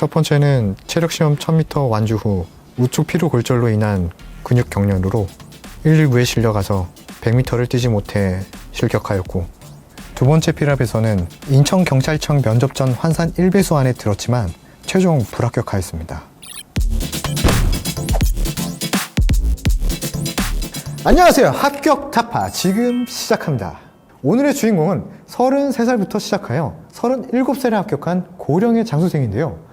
첫 번째는 체력시험 1000m 완주 후 우측 피로 골절로 인한 근육 경련으로 119에 실려가서 100m를 뛰지 못해 실격하였고 두 번째 피랍에서는 인천경찰청 면접 전 환산 1배수 안에 들었지만 최종 불합격하였습니다. 안녕하세요. 합격 타파 지금 시작합니다. 오늘의 주인공은 33살부터 시작하여 37살에 합격한 고령의 장수생인데요.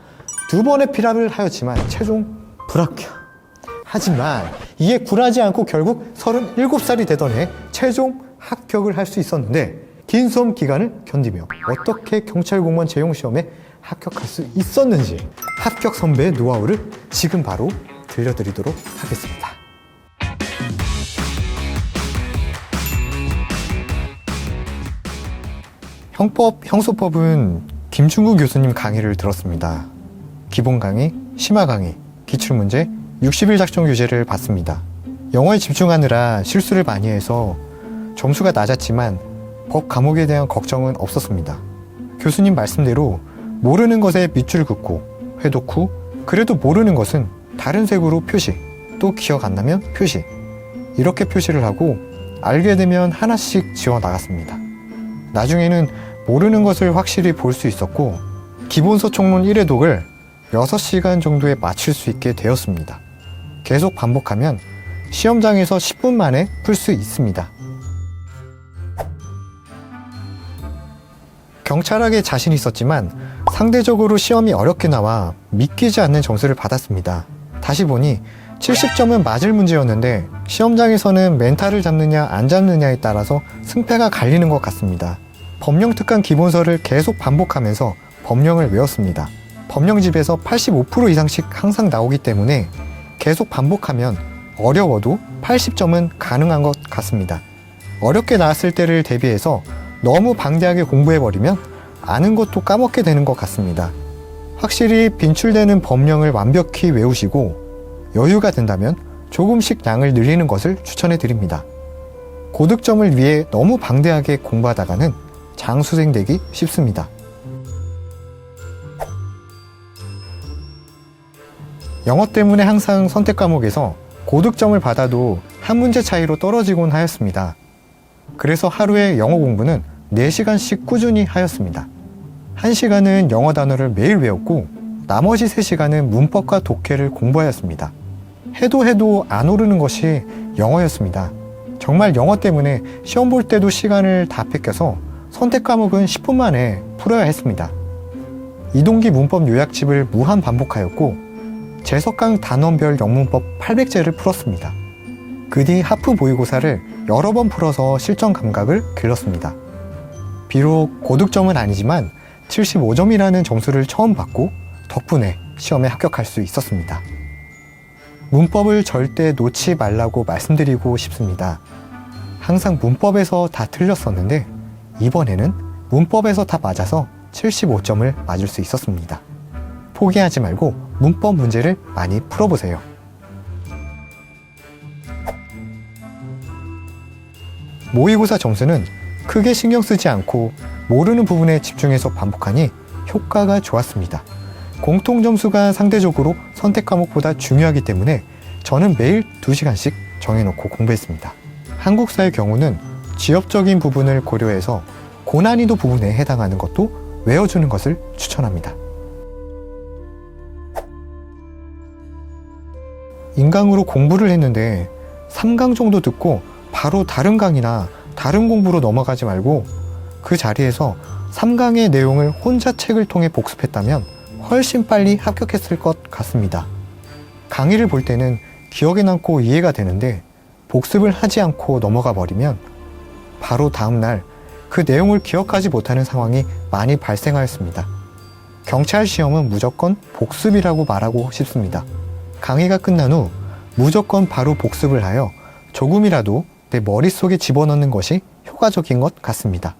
두 번의 피랍을 하였지만 최종 불합격. 하지만 이에 굴하지 않고 결국 37살이 되던 해 최종 합격을 할 수 있었는데 긴 수험 기간을 견디며 어떻게 경찰 공무원 채용 시험에 합격할 수 있었는지 합격 선배의 노하우를 지금 바로 들려드리도록 하겠습니다. 형법, 형소법은 김충구 교수님 강의를 들었습니다. 기본 강의, 심화 강의, 기출 문제, 60일 작성 교재를 봤습니다. 영어에 집중하느라 실수를 많이 해서 점수가 낮았지만 법 과목에 대한 걱정은 없었습니다. 교수님 말씀대로 모르는 것에 밑줄 긋고 회독 후 그래도 모르는 것은 다른 색으로 표시, 또 기억 안 나면 표시. 이렇게 표시를 하고 알게 되면 하나씩 지워 나갔습니다. 나중에는 모르는 것을 확실히 볼 수 있었고 기본서 총론 1회독을 6시간 정도에 마칠 수 있게 되었습니다. 계속 반복하면 시험장에서 10분 만에 풀 수 있습니다. 경찰학에 자신 있었지만 상대적으로 시험이 어렵게 나와 믿기지 않는 점수를 받았습니다. 다시 보니 70점은 맞을 문제였는데 시험장에서는 멘탈을 잡느냐 안 잡느냐에 따라서 승패가 갈리는 것 같습니다. 법령 특강 기본서를 계속 반복하면서 법령을 외웠습니다. 법령집에서 85% 이상씩 항상 나오기 때문에 계속 반복하면 어려워도 80점은 가능한 것 같습니다. 어렵게 나왔을 때를 대비해서 너무 방대하게 공부해버리면 아는 것도 까먹게 되는 것 같습니다. 확실히 빈출되는 법령을 완벽히 외우시고 여유가 된다면 조금씩 양을 늘리는 것을 추천해 드립니다. 고득점을 위해 너무 방대하게 공부하다가는 장수생 되기 쉽습니다. 영어 때문에 항상 선택 과목에서 고득점을 받아도 한 문제 차이로 떨어지곤 하였습니다. 그래서 하루에 영어 공부는 4시간씩 꾸준히 하였습니다. 1시간은 영어 단어를 매일 외웠고 나머지 3시간은 문법과 독해를 공부하였습니다. 해도 해도 안 오르는 것이 영어였습니다. 정말 영어 때문에 시험 볼 때도 시간을 다 뺏겨서 선택 과목은 10분 만에 풀어야 했습니다. 이동기 문법 요약집을 무한 반복하였고 재석강 단원별 영문법 800제를 풀었습니다. 그 뒤 하프 모의고사를 여러 번 풀어서 실전 감각을 길렀습니다. 비록 고득점은 아니지만 75점이라는 점수를 처음 받고 덕분에 시험에 합격할 수 있었습니다. 문법을 절대 놓지 말라고 말씀드리고 싶습니다. 항상 문법에서 다 틀렸었는데 이번에는 문법에서 다 맞아서 75점을 맞을 수 있었습니다. 포기하지 말고 문법 문제를 많이 풀어보세요. 모의고사 점수는 크게 신경 쓰지 않고 모르는 부분에 집중해서 반복하니 효과가 좋았습니다. 공통 점수가 상대적으로 선택 과목보다 중요하기 때문에 저는 매일 2시간씩 정해놓고 공부했습니다. 한국사의 경우는 지역적인 부분을 고려해서 고난이도 부분에 해당하는 것도 외워주는 것을 추천합니다. 인강으로 공부를 했는데 3강 정도 듣고 바로 다른 강이나 다른 공부로 넘어가지 말고 그 자리에서 3강의 내용을 혼자 책을 통해 복습했다면 훨씬 빨리 합격했을 것 같습니다. 강의를 볼 때는 기억에 남고 이해가 되는데 복습을 하지 않고 넘어가 버리면 바로 다음날 그 내용을 기억하지 못하는 상황이 많이 발생하였습니다. 경찰 시험은 무조건 복습이라고 말하고 싶습니다. 강의가 끝난 후 무조건 바로 복습을 하여 조금이라도 내 머릿속에 집어넣는 것이 효과적인 것 같습니다.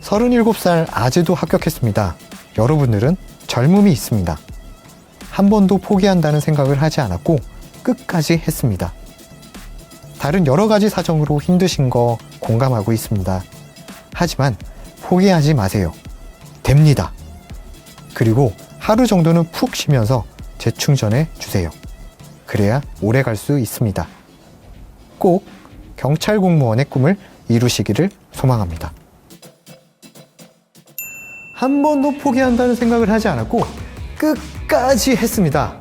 37살 아재도 합격했습니다. 여러분들은 젊음이 있습니다. 한 번도 포기한다는 생각을 하지 않았고 끝까지 했습니다. 다른 여러 가지 사정으로 힘드신 거 공감하고 있습니다. 하지만 포기하지 마세요. 됩니다. 그리고 하루 정도는 푹 쉬면서 재충전해 주세요. 그래야 오래 갈 수 있습니다. 꼭 경찰 공무원의 꿈을 이루시기를 소망합니다. 한 번도 포기한다는 생각을 하지 않았고 끝까지 했습니다.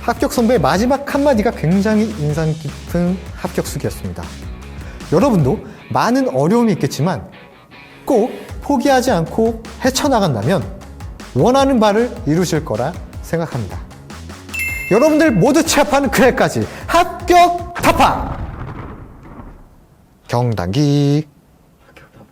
합격 선배의 마지막 한마디가 굉장히 인상 깊은 합격수기였습니다. 여러분도 많은 어려움이 있겠지만 꼭 포기하지 않고 헤쳐나간다면 원하는 바를 이루실 거라 생각합니다. 여러분들 모두 취업하는 그날까지 합격 타파! 경단기